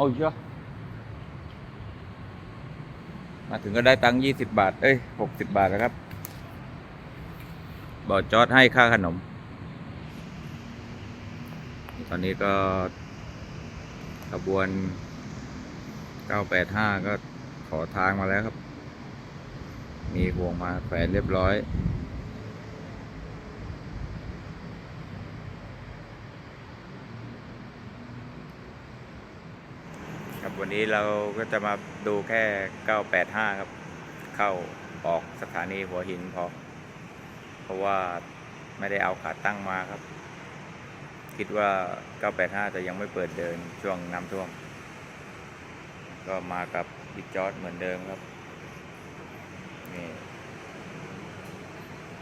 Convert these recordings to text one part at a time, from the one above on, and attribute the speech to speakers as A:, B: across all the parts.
A: เอาเชียมาถึงก็ได้ตังค์ยี่สิบบาท เอ้ยหกสิบบาทนะครับ บอจอดให้ค่าขนม ตอนนี้ก็ขบวน 985 ก็ขอทางมาแล้วครับ มีห่วงมาแขวนเรียบร้อย ครับวันนี้เราก็จะมาดูแค่ 985 ครับ เข้าออกสถานีหัวหินพอ เพราะว่าไม่ได้เอาขาตั้งมาครับ คิดว่า 985 จะยังไม่เปิดเดินช่วงน้ำท่วม ก็มากับบิ๊กจอร์ดเหมือนเดิมครับ นี่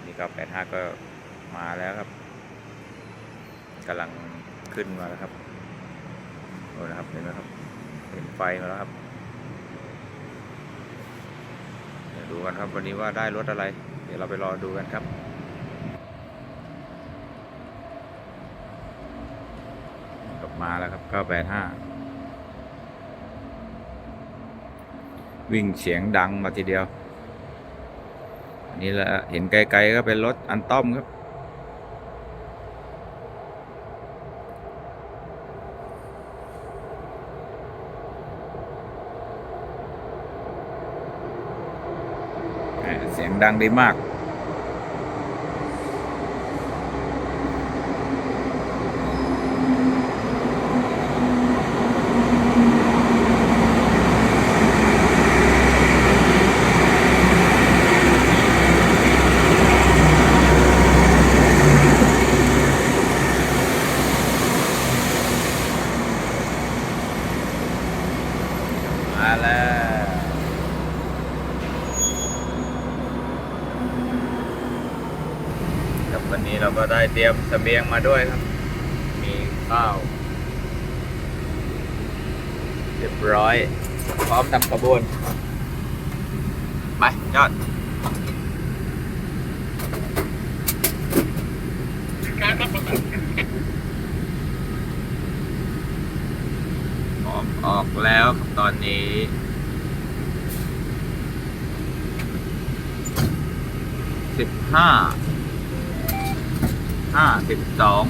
A: นี่985 ก็มาแล้วครับกำลังขึ้นมาแล้วครับโอ้นะครับ เห็นไหมครับ ไฟมาแล้วครับเดี๋ยวดูกันครับวันนี้ว่าได้รถอะไร เดี๋ยวเราไปรอดูกันครับกลับมาแล้วครับ 985 วิ่งเสียงดังมาทีเดียว อันนี้ละเห็นไกลๆก็เป็นรถอันต้อมครับ แหม่เสีย งดังได้มาก มาแล้วครับ วันนี้เราก็ได้เตรียมเสบียงมาด้วยครับ มีข้าวเรียบร้อย พร้อมทำกระบวนไปยอดออกออกแล้วครับตอนนี้สิบห้า ห้าสิบสอง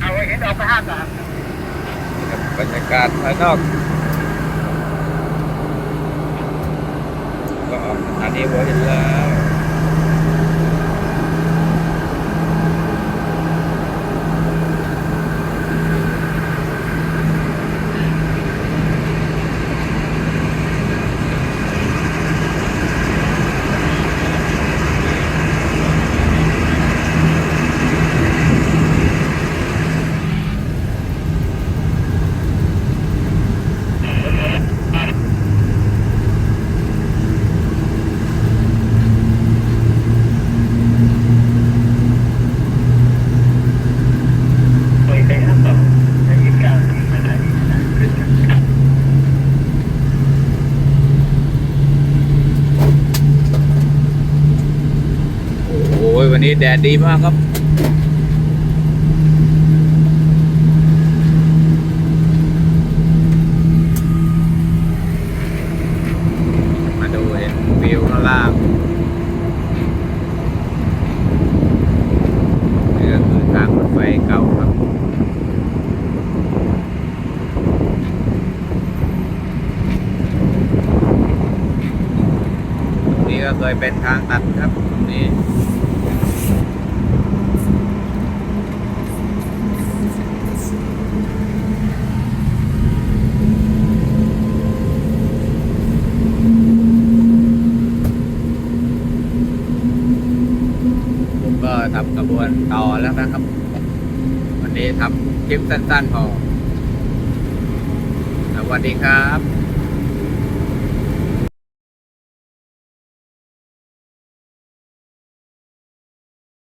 B: เอาไว้เห็นออกไปห้ามนะ
A: กั บรรยากาศภายนอก ก็ออกสถานีหัวหินแล้ว
B: ไปไปห้ามต่อในอีกการไม่ได้ขึ้น
A: โอ้ยวัี้แดดดีมากครับมาดูเห็นวิวข้างล่างนี่ก็คือทางรถไฟเก่าครับตรงนี้ก็เคยเป็นทางตัดครับตรงนี้ ผมก็ทำกระบ วนต่อแล้วนะครับ วันนี้ทำคลิปสั้นๆพอสวัสดีครับ